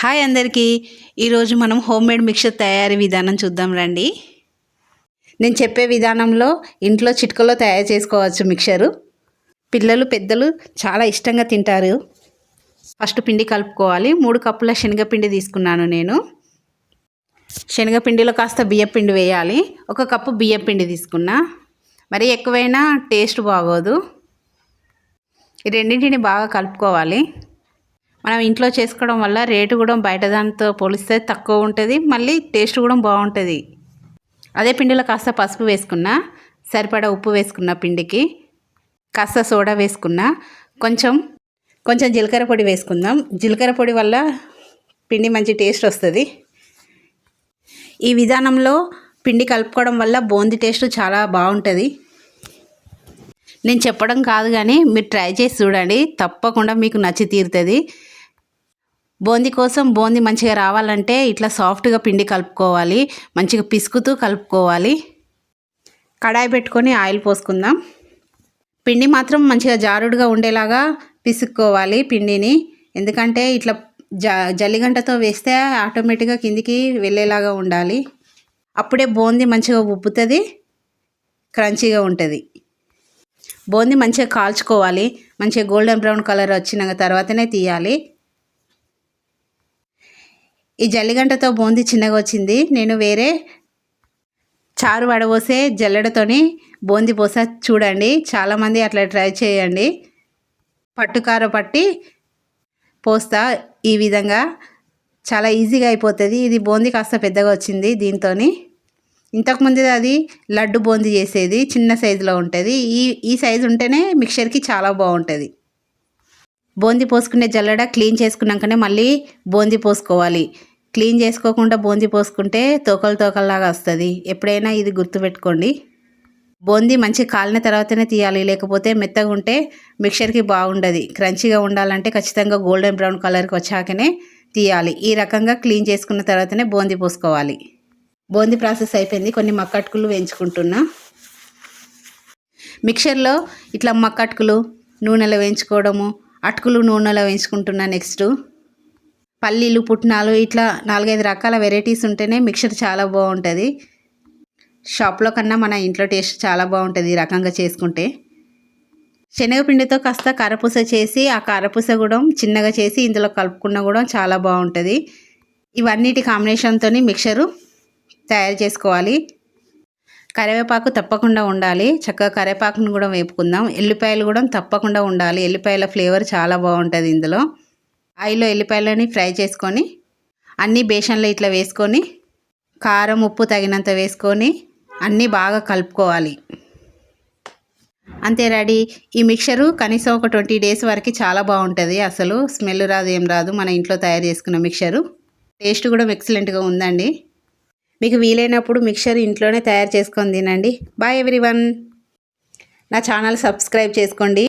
Hi అందరికీ. ఈరోజు మనం హోమ్ మేడ్ మిక్చర్ తయారీ విధానం చూద్దాం రండి. నేను చెప్పే విధానంలో ఇంట్లో చిట్కలో తయారు చేసుకోవచ్చు మిక్సరు పిల్లలు పెద్దలు చాలా ఇష్టంగా తింటారు. ఫస్ట్ పిండి కలుపుకోవాలి. మూడు కప్పుల శనగపిండి తీసుకున్నాను నేను. శనగపిండిలో కాస్త బియ్యపిండి వేయాలి. ఒక కప్పు బియ్యపిండి తీసుకున్నా. మరి ఎక్కువైనా టేస్ట్ బాగోదు. ఈ రెండింటిని బాగా కలుపుకోవాలి. మనం ఇంట్లో చేసుకోవడం వల్ల రేటు కూడా బయట దానితో పోలిస్తే తక్కువ ఉంటుంది మళ్ళీ టేస్ట్ కూడా బాగుంటుంది. అదే పిండిలో కాస్త పసుపు వేసుకున్నా సరిపడా ఉప్పు వేసుకున్న పిండికి కాస్త సోడా వేసుకున్నా కొంచెం కొంచెం జీలకర్ర పొడి వేసుకుందాం. జీలకర్ర పొడి వల్ల పిండి మంచి టేస్ట్ వస్తుంది. ఈ విధానంలో పిండి కలుపుకోవడం వల్ల బూందీ టేస్ట్ చాలా బాగుంటుంది. నేను చెప్పడం కాదు కానీ మీరు ట్రై చేసి చూడండి. తప్పకుండా మీకు నచ్చి తీరుతుంది. బూందీ కోసం బూందీ మంచిగా రావాలంటే ఇట్లా సాఫ్ట్గా పిండి కలుపుకోవాలి. మంచిగా పిసుకుతూ కలుపుకోవాలి. కడాయి పెట్టుకొని ఆయిల్ పోసుకుందాం. పిండి మాత్రం మంచిగా జారుడుగా ఉండేలాగా పిసుక్కోవాలి పిండిని. ఎందుకంటే ఇట్లా జ జల్లిగంటతో వేస్తే ఆటోమేటిక్గా కిందికి వెళ్ళేలాగా ఉండాలి. అప్పుడే బూందీ మంచిగా ఉబ్బుతుంది. క్రంచీగా ఉంటుంది. బూందీ మంచిగా కాల్చుకోవాలి. మంచిగా గోల్డెన్ బ్రౌన్ కలర్ వచ్చిన తర్వాతనే తీయాలి. ఈ జల్లిగంటతో బూందీ చిన్నగా వచ్చింది. నేను వేరే చారు వడబోసే జల్లెడతోని బూందీ పోస చూడండి. చాలామంది అట్లా ట్రై చేయండి. పట్టుకార పట్టి పోస్తా ఈ విధంగా. చాలా ఈజీగా అయిపోతుంది. ఇది బూందీ కాస్త పెద్దగా వచ్చింది దీంతో ఇంతకుముందు అది లడ్డు బూందీ చేసేది చిన్న సైజులో ఉంటుంది. ఈ ఈ సైజు ఉంటేనే మిక్చర్కి చాలా బాగుంటుంది. బూందీ పోసుకునే జల్లడ క్లీన్ చేసుకున్నాకనే మళ్ళీ బూందీ పోసుకోవాలి. క్లీన్ చేసుకోకుండా బూందీ పోసుకుంటే తోకలు తోకల్లాగా వస్తుంది. ఎప్పుడైనా ఇది గుర్తుపెట్టుకోండి. బూందీ మంచి కాలిన తర్వాతనే తీయాలి లేకపోతే మెత్తగా ఉంటే మిక్చర్కి బాగుండదు. క్రంచీగా ఉండాలంటే ఖచ్చితంగా గోల్డెన్ బ్రౌన్ కలర్కి వచ్చాకనే తీయాలి. ఈ రకంగా క్లీన్ చేసుకున్న తర్వాతనే బూందీ పోసుకోవాలి. బూందీ ప్రాసెస్ అయిపోయింది. కొన్ని మక్కటుకులు వేయించుకుంటున్నా. మిక్చర్లో ఇట్లా మక్కటుకులు నూనెలో వేయించుకోవడము అటుకులు నూనెలో వేయించుకుంటున్నా నెక్స్ట్. పల్లీలు పుట్నాలు ఇట్లా నాలుగైదు రకాల వెరైటీస్ ఉంటేనే మిక్చర్ చాలా బాగుంటుంది. షాప్లో కన్నా మన ఇంట్లో టేస్ట్ చాలా బాగుంటుంది ఈ రకంగా చేసుకుంటే. శనగపిండితో కాస్త కారపూస చేసి ఆ కారపూస కూడా చిన్నగా చేసి ఇందులో కలుపుకున్న కూడా చాలా బాగుంటుంది. ఇవన్నిటి కాంబినేషన్తో మిక్చరు తయారు చేసుకోవాలి. కరివేపాకు తప్పకుండా ఉండాలి. చక్కగా కరివేపాకును కూడా వేపుకుందాం. ఎల్లిపాయలు కూడా తప్పకుండా ఉండాలి. ఎల్లిపాయల ఫ్లేవర్ చాలా బాగుంటుంది ఇందులో. ఆయిల్లో ఎల్లిపాయలని ఫ్రై చేసుకొని అన్నీ బేషన్లో ఇట్లా వేసుకొని కారం ఉప్పు తగినంత వేసుకొని అన్నీ బాగా కలుపుకోవాలి. అంతే రెడీ. ఈ మిక్చరు కనీసం ఒక ట్వంటీ డేస్ వరకు చాలా బాగుంటుంది. అసలు స్మెల్ రాదు ఏం రాదు మన ఇంట్లో తయారు చేసుకున్న మిక్చరు. టేస్ట్ కూడా ఎక్సలెంట్గా ఉందండి. మీకు వీలైనప్పుడు మిక్చర్ ఇంట్లోనే తయారు చేసుకొని తినండి. బాయ్ ఎవ్రీవన్ నా ఛానల్ సబ్స్క్రైబ్ చేసుకోండి.